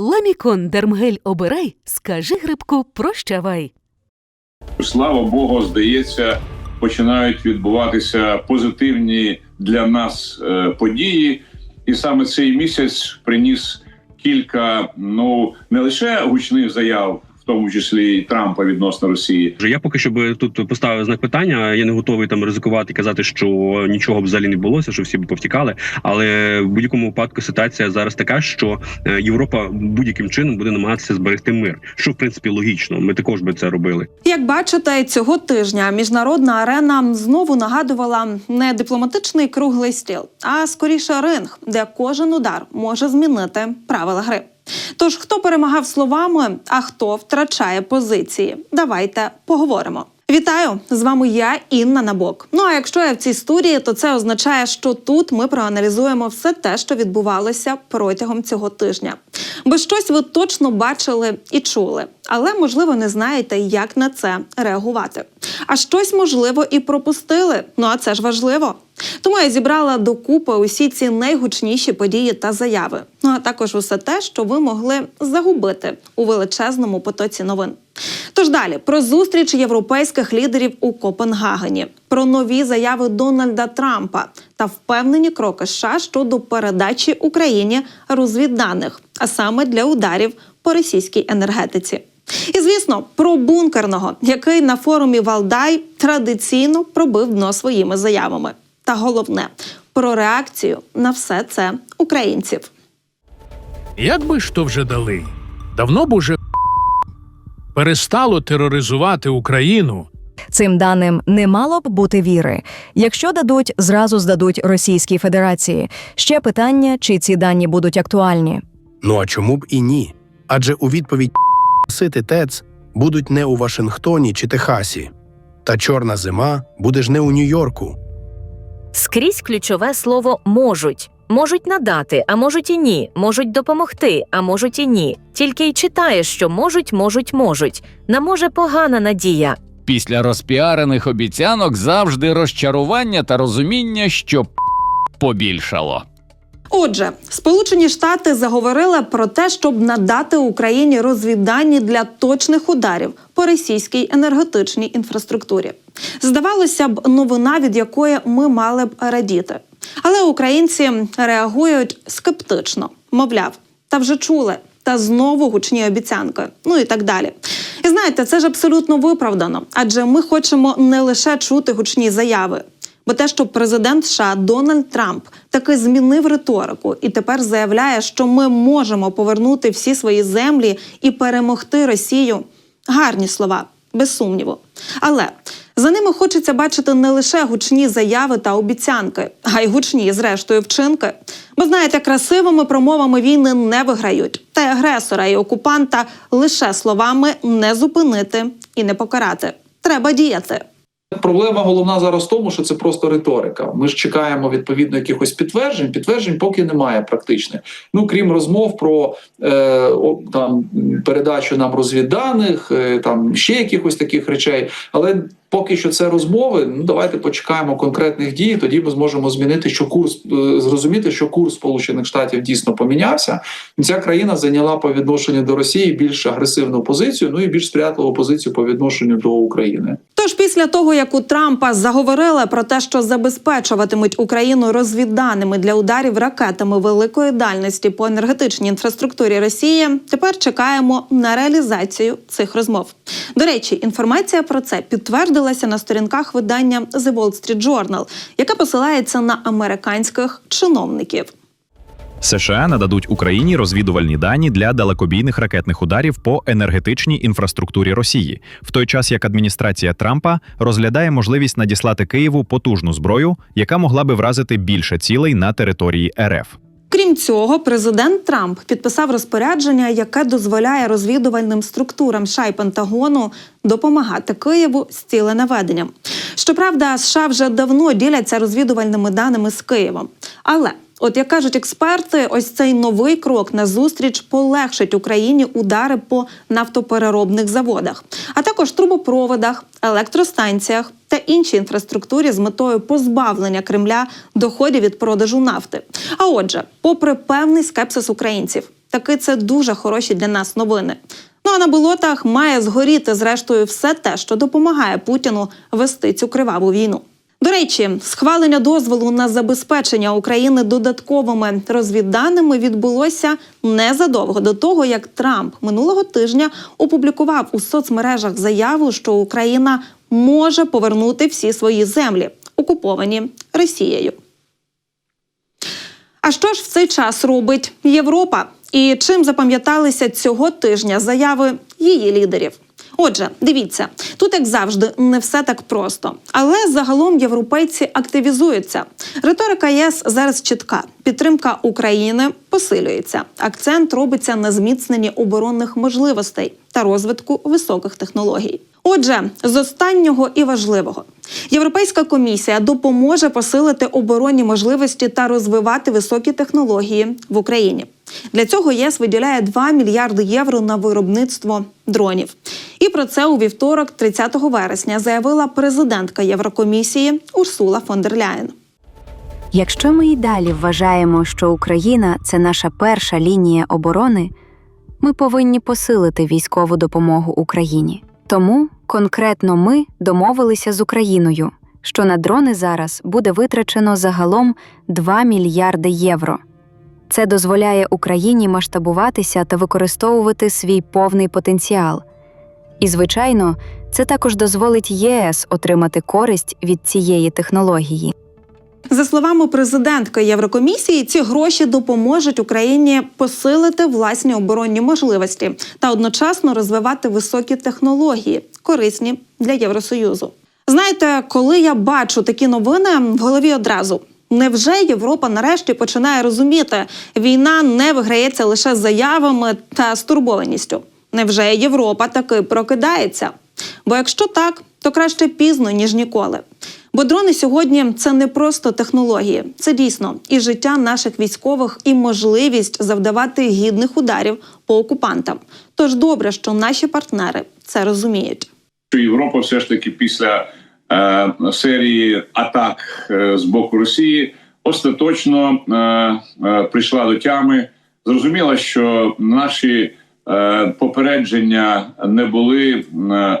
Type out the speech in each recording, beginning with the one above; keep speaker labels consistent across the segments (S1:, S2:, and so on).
S1: Ламікон Дермгель обирай, скажи грибку прощавай.
S2: слава Богу, здається, починають відбуватися позитивні для нас е, події. І саме цей місяць приніс кілька, ну не лише гучних заяв, тому числі і Трампа відносно Росії,
S3: Вже Я поки що би тут поставив знак питання. Я не готовий там ризикувати казати, що нічого б взагалі не булося, що всі б повтікали. Але в будь-якому випадку ситуація зараз така, що е, Європа будь-яким чином буде намагатися зберегти мир, що в принципі логічно. Ми також би це робили.
S4: Як бачите, цього тижня міжнародна арена знову нагадувала не дипломатичний круглий стіл, а скоріше ринг, де кожен удар може змінити правила гри. Тож хто перемагав словами, а хто втрачає позиції? Давайте поговоримо. Вітаю з вами я, Інна Набок. Ну а якщо я в цій студії, то це означає, що тут ми проаналізуємо все те, що відбувалося протягом цього тижня. Бо щось ви точно бачили і чули, але можливо не знаєте, як на це реагувати. А щось можливо і пропустили. Ну а це ж важливо. Тому я зібрала докупи усі ці найгучніші події та заяви. Ну а також усе те, що ви могли загубити у величезному потоці новин. Тож далі про зустріч європейських лідерів у Копенгагені, про нові заяви Дональда Трампа та впевнені кроки США щодо передачі Україні розвідданих, а саме для ударів по російській енергетиці. І звісно, про бункерного, який на форумі Валдай традиційно пробив дно своїми заявами. Та головне про реакцію на все це українців.
S5: Як би ж то вже дали? Давно б уже перестало тероризувати Україну.
S6: Цим даним не мало б бути віри. Якщо дадуть, зразу здадуть Російській Федерації. Ще питання, чи ці дані будуть актуальні.
S7: Ну а чому б і ні? Адже у відповідь сити ТЕЦ будуть не у Вашингтоні чи Техасі. Та чорна зима буде ж не у Нью-Йорку.
S8: Скрізь ключове слово можуть. Можуть надати, а можуть і ні. Можуть допомогти, а можуть і ні. Тільки й читаєш, що можуть, можуть, можуть. На може погана надія.
S9: Після розпіарених обіцянок завжди розчарування та розуміння, що п- побільшало.
S4: Отже, Сполучені Штати заговорили про те, щоб надати Україні розвіддані для точних ударів по російській енергетичній інфраструктурі. Здавалося б, новина, від якої ми мали б радіти. Але українці реагують скептично, мовляв, та вже чули. Та знову гучні обіцянки, ну і так далі. І знаєте, це ж абсолютно виправдано, адже ми хочемо не лише чути гучні заяви, Бо те, що президент США Дональд Трамп таки змінив риторику і тепер заявляє, що ми можемо повернути всі свої землі і перемогти Росію. Гарні слова, без сумніву. Але за ними хочеться бачити не лише гучні заяви та обіцянки, а й гучні, зрештою, вчинки. Бо знаєте, красивими промовами війни не виграють, та й агресора і окупанта лише словами не зупинити і не покарати. Треба діяти.
S10: Проблема головна зараз в тому, що це просто риторика. Ми ж чекаємо відповідно якихось підтверджень. Підтверджень поки немає практичних. Ну крім розмов про е, там передачу нам розвідданих, е, там ще якихось таких речей. Але поки що це розмови. Ну давайте почекаємо конкретних дій. Тоді ми зможемо змінити, що курс е, зрозуміти, що курс Сполучених Штатів дійсно помінявся. Ця країна зайняла по відношенню до Росії більш агресивну позицію, ну і більш сприятливу позицію по відношенню до України.
S4: Тож після того, як у Трампа заговорили про те, що забезпечуватимуть Україну розвідданими для ударів ракетами великої дальності по енергетичній інфраструктурі Росії, тепер чекаємо на реалізацію цих розмов. До речі, інформація про це підтвердилася на сторінках видання The Wall Street Journal, яке посилається на американських чиновників.
S11: США нададуть Україні розвідувальні дані для далекобійних ракетних ударів по енергетичній інфраструктурі Росії, в той час як адміністрація Трампа розглядає можливість надіслати Києву потужну зброю, яка могла би вразити більше цілей на території РФ.
S4: Крім цього, президент Трамп підписав розпорядження, яке дозволяє розвідувальним структурам США і Пентагону допомагати Києву з ціленаведенням. Щоправда, США вже давно діляться розвідувальними даними з Києвом. Але От як кажуть експерти, ось цей новий крок на зустріч полегшить Україні удари по нафтопереробних заводах, а також трубопроводах, електростанціях та іншій інфраструктурі з метою позбавлення Кремля доходів від продажу нафти. А отже, попри певний скепсис українців, Таки це дуже хороші для нас новини. Ну а на болотах має згоріти зрештою все те, що допомагає Путіну вести цю криваву війну. До речі, схвалення дозволу на забезпечення України додатковими розвідданими відбулося незадовго до того, як Трамп минулого тижня опублікував у соцмережах заяву, що Україна може повернути всі свої землі, окуповані Росією. А що ж в цей час робить Європа? І чим запам'яталися цього тижня заяви її лідерів? Отже, дивіться, тут як завжди не все так просто, але загалом європейці активізуються. Риторика ЄС зараз чітка. Підтримка України посилюється. Акцент робиться на зміцненні оборонних можливостей та розвитку високих технологій. Отже, з останнього і важливого Європейська комісія допоможе посилити оборонні можливості та розвивати високі технології в Україні. Для цього ЄС виділяє 2 мільярди євро на виробництво дронів. І про це у вівторок, 30 вересня, заявила президентка Єврокомісії Урсула фон дер Ляєн.
S12: Якщо ми й далі вважаємо, що Україна це наша перша лінія оборони, ми повинні посилити військову допомогу Україні. Тому конкретно ми домовилися з Україною, що на дрони зараз буде витрачено загалом 2 мільярди євро. Це дозволяє Україні масштабуватися та використовувати свій повний потенціал. І, звичайно, це також дозволить ЄС отримати користь від цієї технології.
S4: За словами президентки Єврокомісії, ці гроші допоможуть Україні посилити власні оборонні можливості та одночасно розвивати високі технології, корисні для Євросоюзу. Знаєте, коли я бачу такі новини, в голові одразу. Невже Європа нарешті починає розуміти, війна не виграється лише заявами та стурбованістю? Невже Європа таки прокидається? Бо якщо так, то краще пізно ніж ніколи. Бо дрони сьогодні це не просто технології, це дійсно і життя наших військових, і можливість завдавати гідних ударів по окупантам. Тож добре, що наші партнери це розуміють.
S2: Європа все ж таки після серії атак е, з боку Росії остаточно е, е, прийшла до тями. Зрозуміла, що наші е, попередження не були е,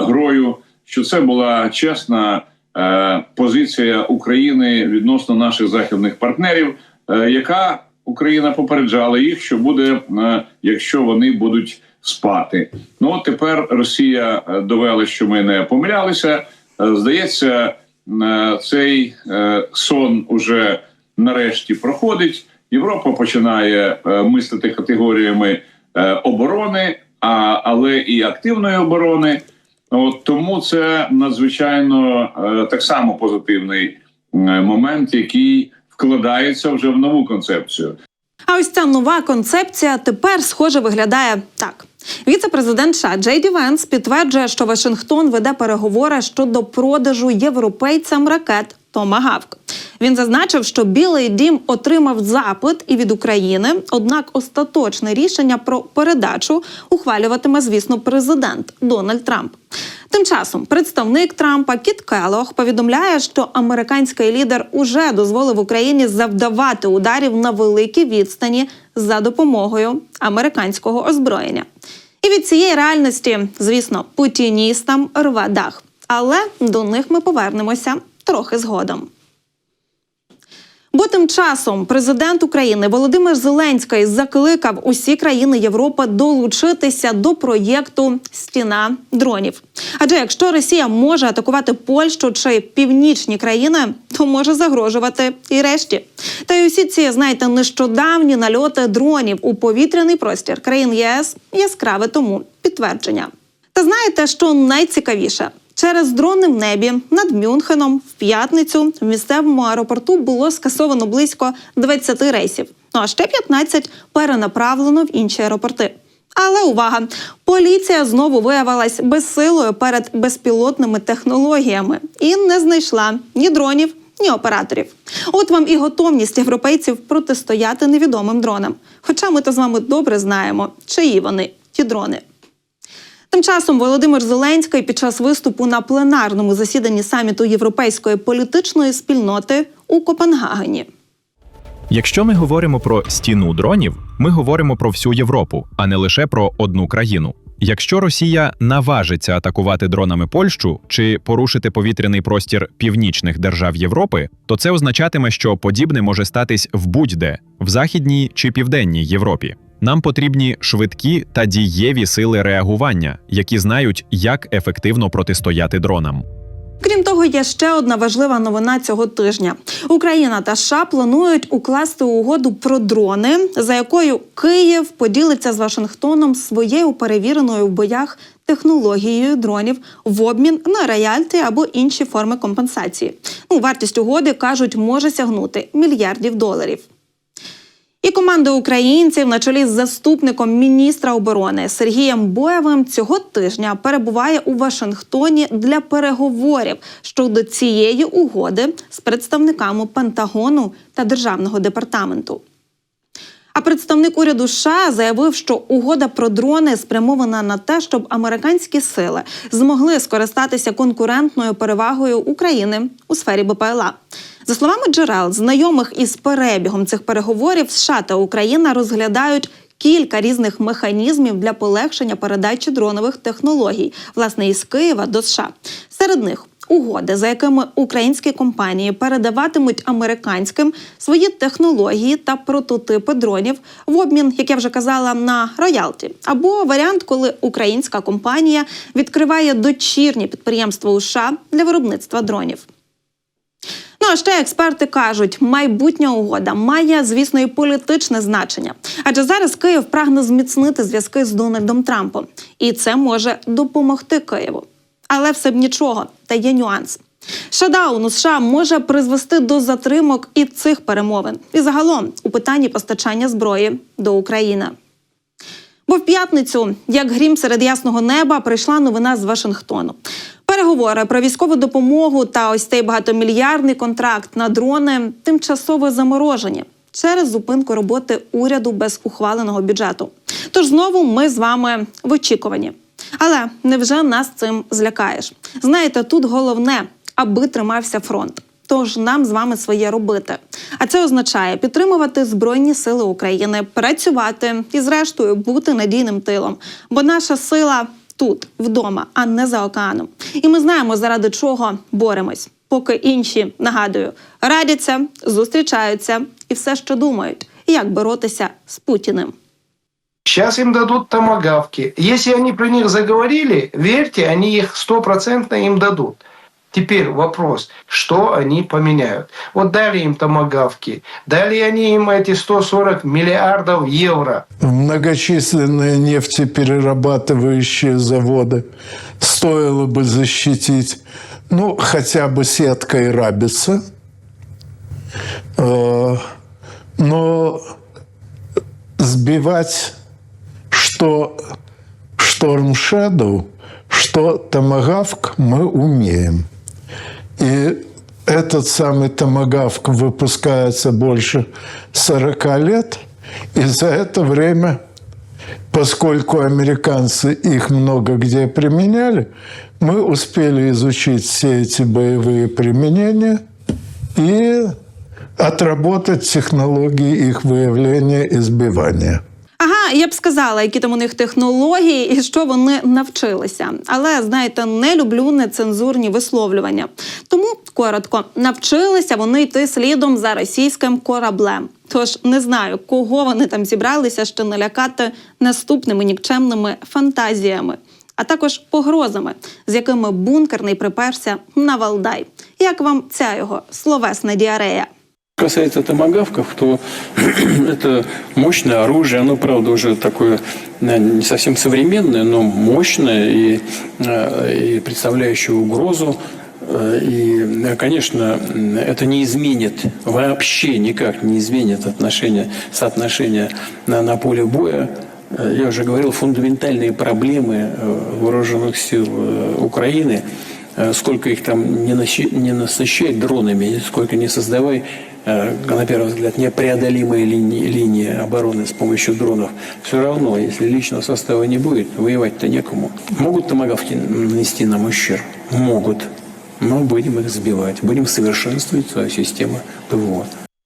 S2: грою, що це була чесна е, позиція України відносно наших західних партнерів, е, яка Україна попереджала їх, що буде, е, якщо вони будуть спати. Ну от тепер Росія е, довела, що ми не помилялися. Е, Здається, е, цей е, сон уже нарешті проходить. Європа починає мислити категоріями оборони, а, але і активної оборони. От тому це надзвичайно так само позитивний момент, який вкладається вже в нову концепцію.
S4: А ось ця нова концепція тепер схоже виглядає так. Віце-президент США Джей Ді Венс підтверджує, що Вашингтон веде переговори щодо продажу європейцям ракет Томагавк. Він зазначив, що Білий Дім отримав запит і від України, однак остаточне рішення про передачу ухвалюватиме, звісно, президент Дональд Трамп. Тим часом представник Трампа Кіт Келох повідомляє, що американський лідер уже дозволив Україні завдавати ударів на великій відстані за допомогою американського озброєння. І від цієї реальності, звісно, путіністам рве дах. Але до них ми повернемося трохи згодом. Бо тим часом президент України Володимир Зеленський закликав усі країни Європи долучитися до проєкту Стіна дронів. Адже якщо Росія може атакувати Польщу чи північні країни, то може загрожувати і решті. Та й усі ці, знаєте, нещодавні нальоти дронів у повітряний простір країн ЄС яскраве тому підтвердження. Та знаєте, що найцікавіше? Через дрони в небі над Мюнхеном в п'ятницю в місцевому аеропорту було скасовано близько 20 рейсів. Ну а ще 15 перенаправлено в інші аеропорти. Але увага! Поліція знову виявилась безсилою перед безпілотними технологіями і не знайшла ні дронів, ні операторів. От вам і готовність європейців протистояти невідомим дронам. Хоча ми то з вами добре знаємо, чиї вони ті дрони. Тим часом Володимир Зеленський під час виступу на пленарному засіданні саміту Європейської політичної спільноти у Копенгагені.
S11: Якщо ми говоримо про стіну дронів, ми говоримо про всю Європу, а не лише про одну країну. Якщо Росія наважиться атакувати дронами Польщу чи порушити повітряний простір північних держав Європи, то це означатиме, що подібне може статись в будь-де в західній чи південній Європі. Нам потрібні швидкі та дієві сили реагування, які знають, як ефективно протистояти дронам.
S4: Крім того, є ще одна важлива новина цього тижня. Україна та США планують укласти угоду про дрони, за якою Київ поділиться з Вашингтоном своєю перевіреною в боях технологією дронів в обмін на рояльті або інші форми компенсації. Ну, вартість угоди кажуть, може сягнути мільярдів доларів. І команда українців на чолі з заступником міністра оборони Сергієм Боєвим цього тижня перебуває у Вашингтоні для переговорів щодо цієї угоди з представниками Пентагону та Державного департаменту. А представник уряду США заявив, що угода про дрони спрямована на те, щоб американські сили змогли скористатися конкурентною перевагою України у сфері БПЛА. За словами джерел, знайомих із перебігом цих переговорів, США та Україна розглядають кілька різних механізмів для полегшення передачі дронових технологій, власне, із Києва до США. Серед них угоди, за якими українські компанії передаватимуть американським свої технології та прототипи дронів в обмін, як я вже казала, на роялті, або варіант, коли українська компанія відкриває дочірні підприємства у США для виробництва дронів. А ще експерти кажуть, майбутня угода має, звісно, і політичне значення. Адже зараз Київ прагне зміцнити зв'язки з Дональдом Трампом, і це може допомогти Києву. Але все б нічого, та є нюанс. Шадаун у США може призвести до затримок і цих перемовин, і загалом у питанні постачання зброї до України. Бо в п'ятницю, як грім серед ясного неба, прийшла новина з Вашингтону. Переговори про військову допомогу та ось цей багатомільярдний контракт на дрони тимчасово заморожені через зупинку роботи уряду без ухваленого бюджету. Тож знову ми з вами в очікуванні. Але невже нас цим злякаєш? Знаєте, тут головне, аби тримався фронт. Тож нам з вами своє робити. А це означає підтримувати Збройні Сили України, працювати і, зрештою, бути надійним тилом. Бо наша сила тут, вдома, а не за океаном. І ми знаємо, заради чого боремось. Поки інші нагадую, радяться, зустрічаються і все що думають, як боротися з Путіним.
S13: Сейчас им дадут томогавки. Если они про них заговорили, верьте, они их стопроцентно им дадут. Теперь вопрос, что они поменяют. Вот дали им томогавки, дали они им эти 140 миллиардов евро.
S14: Многочисленные нефтеперерабатывающие заводы стоило бы защитить, ну, хотя бы сеткой рабица. Э, Но сбивать что Шторм Shadow, что Томагавк мы умеем. И этот самый Томагавк выпускается больше 40 лет, и за это время, поскольку американцы их много где применяли, мы успели изучить все эти боевые применения и отработать технологии их выявления и сбивания.
S4: Ага, я б сказала, які там у них технології і що вони навчилися. Але знаєте, не люблю нецензурні висловлювання. Тому коротко навчилися вони йти слідом за російським кораблем. Тож не знаю, кого вони там зібралися ще налякати наступними нікчемними фантазіями, а також погрозами, з якими бункерний приперся на Валдай. Як вам ця його словесна діарея?
S15: Касается томогавков, то это мощное оружие, оно, правда, уже такое не совсем современное, но мощное и, э, и представляющее угрозу. Э, И, э, конечно, это не изменит, вообще никак не изменит отношения, соотношения на, на поле боя. Я уже говорил, фундаментальные проблемы вооруженных сил Украины, сколько их там не, нащи- не насыщай дронами, сколько не создавай, э, на первый взгляд, непреодолимые линии, линии обороны с помощью дронов, все равно, если личного состава не будет, воевать-то некому. Могут томогавки нанести нам ущерб? Могут. Но будем их сбивать, будем совершенствовать свою систему ПВО.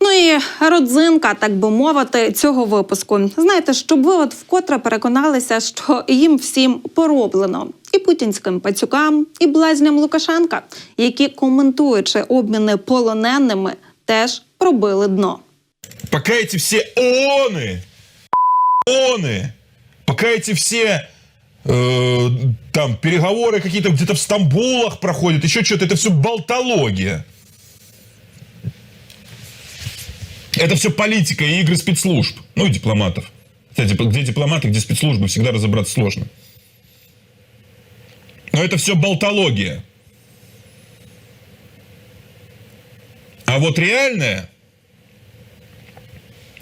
S4: Ну Ну і родзинка, так би мовити, цього випуску. Знаєте, щоб ви от вкотре переконалися, що їм всім пороблено. І путінським пацюкам, і блазням Лукашенка, які, коментуючи обміни полоненими, теж пробили дно.
S16: Пока эти все ООНы, ООНы, пока эти все э, там переговоры какие-то где-то в Стамбулах проходят, еще что-то, это все болтология. Это все политика и игры спецслужб, ну и дипломатов. Кстати, где дипломаты, где спецслужбы, всегда разобраться сложно. Но это все болтология. А вот реальная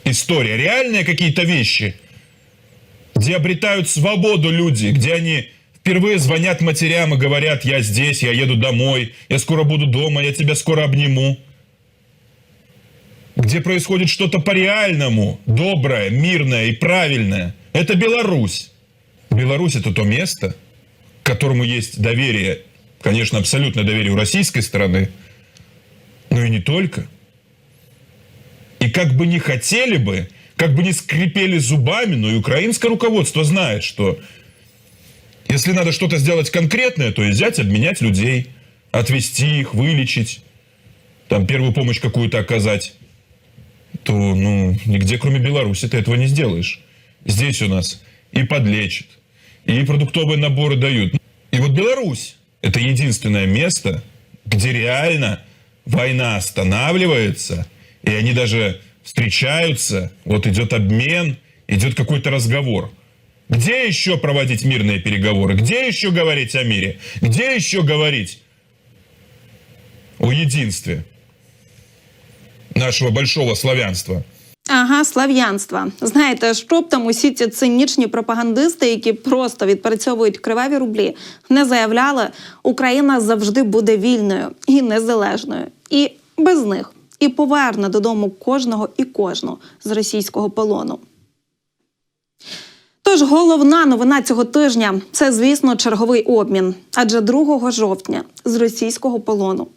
S16: история, реальные какие-то вещи, где обретают свободу люди, где они впервые звонят матерям и говорят, я здесь, я еду домой, я скоро буду дома, я тебя скоро обниму. Где происходит что-то по-реальному, доброе, мирное и правильное. Это Беларусь. Беларусь это то место, которому есть доверие, конечно, абсолютное доверие у российской стороны, но и не только. И как бы не хотели бы, как бы не скрипели зубами, но и украинское руководство знает, что если надо что-то сделать конкретное, то и взять, обменять людей, отвезти их, вылечить, там первую помощь какую-то оказать, то ну, нигде, кроме Беларуси, ты этого не сделаешь. Здесь у нас и подлечат, и продуктовые наборы дают. И вот Беларусь – это единственное место, где реально война останавливается, и они даже встречаются, вот идет обмен, идет какой-то разговор. Где еще проводить мирные переговоры? Где еще говорить о мире? Где еще говорить о единстве нашего большого славянства?
S4: Ага, слав'янства. Знаєте, щоб там усі ці цинічні пропагандисти, які просто відпрацьовують криваві рублі, не заявляли, Україна завжди буде вільною і незалежною. І без них і поверне додому кожного і кожну з російського полону. Тож головна новина цього тижня це, звісно, черговий обмін. Адже 2 жовтня з російського полону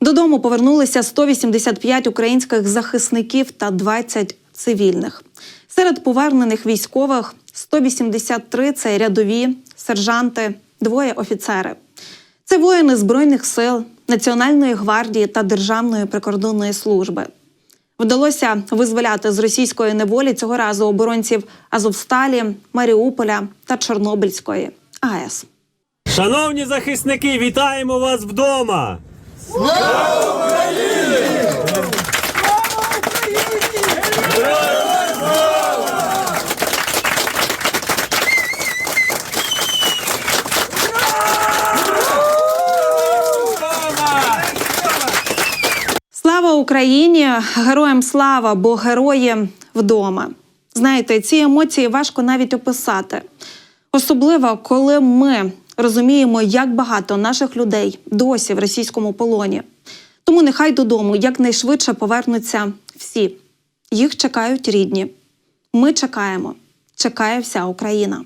S4: додому повернулися 185 українських захисників та 20 цивільних. Серед повернених військових 183 – це рядові, сержанти, двоє офіцери. Це воїни Збройних сил, Національної гвардії та Державної прикордонної служби. Вдалося визволяти з російської неволі цього разу оборонців Азовсталі, Маріуполя та Чорнобильської АЕС.
S17: Шановні захисники, вітаємо вас вдома!
S4: Слава Україні! Героям слава, бо герої вдома. Знаєте, ці емоції важко навіть описати. Особливо, коли ми розуміємо, як багато наших людей досі в російському полоні. Тому нехай додому якнайшвидше повернуться всі. Їх чекають рідні. Ми чекаємо. Чекає вся Україна.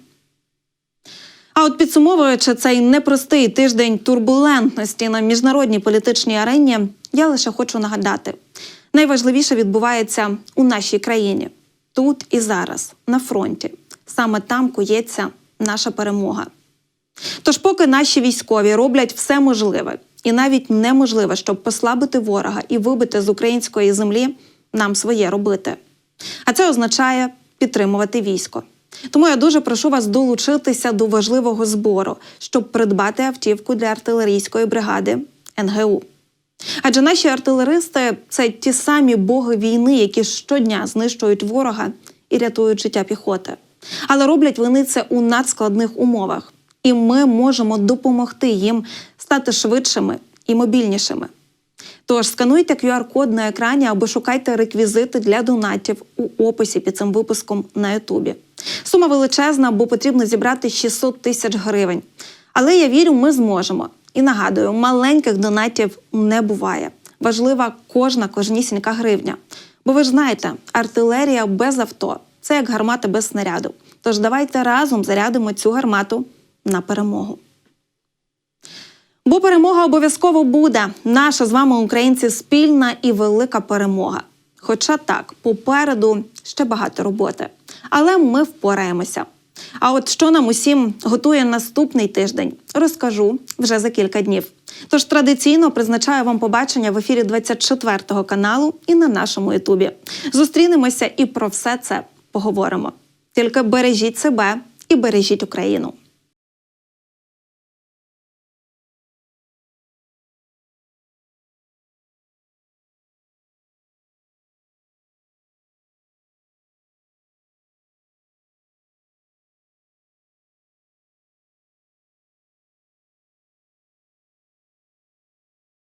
S4: А от підсумовуючи цей непростий тиждень турбулентності на міжнародній політичній арені, я лише хочу нагадати: найважливіше відбувається у нашій країні тут і зараз, на фронті. Саме там кується наша перемога. Тож, поки наші військові роблять все можливе і навіть неможливе, щоб послабити ворога і вибити з української землі, нам своє робити. А це означає підтримувати військо. Тому я дуже прошу вас долучитися до важливого збору, щоб придбати автівку для артилерійської бригади НГУ. Адже наші артилеристи це ті самі боги війни, які щодня знищують ворога і рятують життя піхоти. Але роблять вони це у надскладних умовах, і ми можемо допомогти їм стати швидшими і мобільнішими. Тож скануйте QR-код на екрані або шукайте реквізити для донатів у описі під цим випуском на Ютубі. Сума величезна, бо потрібно зібрати 600 тисяч гривень. Але я вірю, ми зможемо. І нагадую, маленьких донатів не буває. Важлива кожна кожнісінька гривня. Бо ви ж знаєте, артилерія без авто це як гармата без снаряду. Тож давайте разом зарядимо цю гармату на перемогу. Бо перемога обов'язково буде. Наша з вами, українці, спільна і велика перемога. Хоча так, попереду ще багато роботи. Але ми впораємося. А от що нам усім готує наступний тиждень, розкажу вже за кілька днів. Тож традиційно призначаю вам побачення в ефірі 24 каналу і на нашому Ютубі. Зустрінемося і про все це поговоримо. Тільки бережіть себе і бережіть Україну.